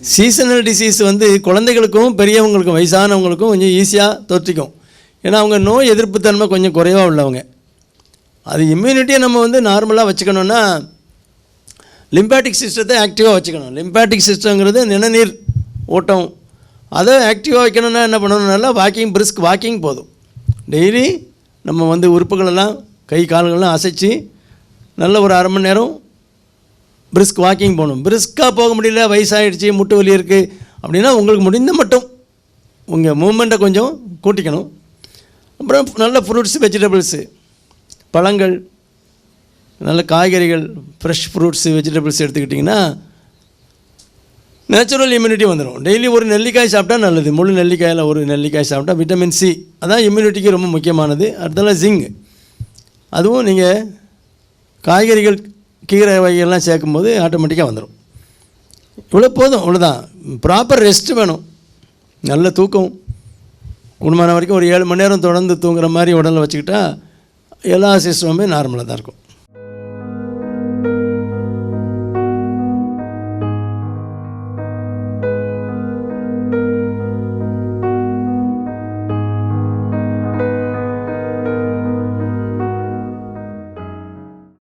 Seasonal disease வந்து குழந்தைகளுக்கும் பெரியவங்களுக்கும் வயசானவங்களுக்கும் கொஞ்சம் ஈஸியாக தொற்றிக்கும். ஏன்னா அவங்க நோய் எதிர்ப்பு தன்மை கொஞ்சம் குறைவாக உள்ளவங்க. அது இம்யூனிட்டியை நம்ம வந்து நார்மலாக வச்சுக்கணுன்னா லிம்பாட்டிக் சிஸ்டத்தை ஆக்டிவாக வச்சுக்கணும். லிம்பாட்டிக் சிஸ்டங்கிறது நிணநீர் ஓட்டம். அதை ஆக்டிவாக வைக்கணும்னா என்ன பண்ணணும்னால வாக்கிங் பிரிஸ்க் வாக்கிங் போதும். டெய்லி நம்ம வந்து உறுப்புகளெல்லாம் கை கால்கள்லாம் அசைச்சு நல்ல ஒரு அரை மணி நேரம் பிரிஸ்க் வாக்கிங் போகணும். பிரிஸ்காக போக முடியல வயசாகிடுச்சு முட்டு வலி இருக்குது அப்படின்னா உங்களுக்கு முடிந்த மட்டும் உங்கள் மூமெண்ட்டை கொஞ்சம் கூட்டிக்கணும். அப்புறம் நல்ல ஃப்ரூட்ஸ் வெஜிடபிள்ஸு பழங்கள் நல்ல காய்கறிகள் ஃப்ரெஷ் ஃப்ரூட்ஸு வெஜிடபிள்ஸ் எடுத்துக்கிட்டிங்கன்னா நேச்சுரல் இம்யூனிட்டி வந்துடும் டெய்லி ஒரு நெல்லிக்காய் சாப்பிட்டா நல்லது. முழு நெல்லிக்காயில் ஒரு நெல்லிக்காய் சாப்பிட்டா விட்டமின் சி அதான் இம்யூனிட்டிக்கு ரொம்ப முக்கியமானது. அடுத்தல ஜிங்கு அதுவும் நீங்கள் காய்கறிகள் கீரை வகையெல்லாம் சேர்க்கும்போது ஆட்டோமேட்டிக்காக வந்துடும் இவ்வளோ போதும் இவ்வளோதான் ப்ராப்பர் ரெஸ்ட்டு வேணும். நல்ல தூக்கம். குடும்பமான வரைக்கும் ஒரு ஏழு மணி நேரம் தொடர்ந்து தூங்குற மாதிரி உடலில் வச்சுக்கிட்டா எல்லா சிஸ்டமுமே நார்மலாக தான் இருக்கும்.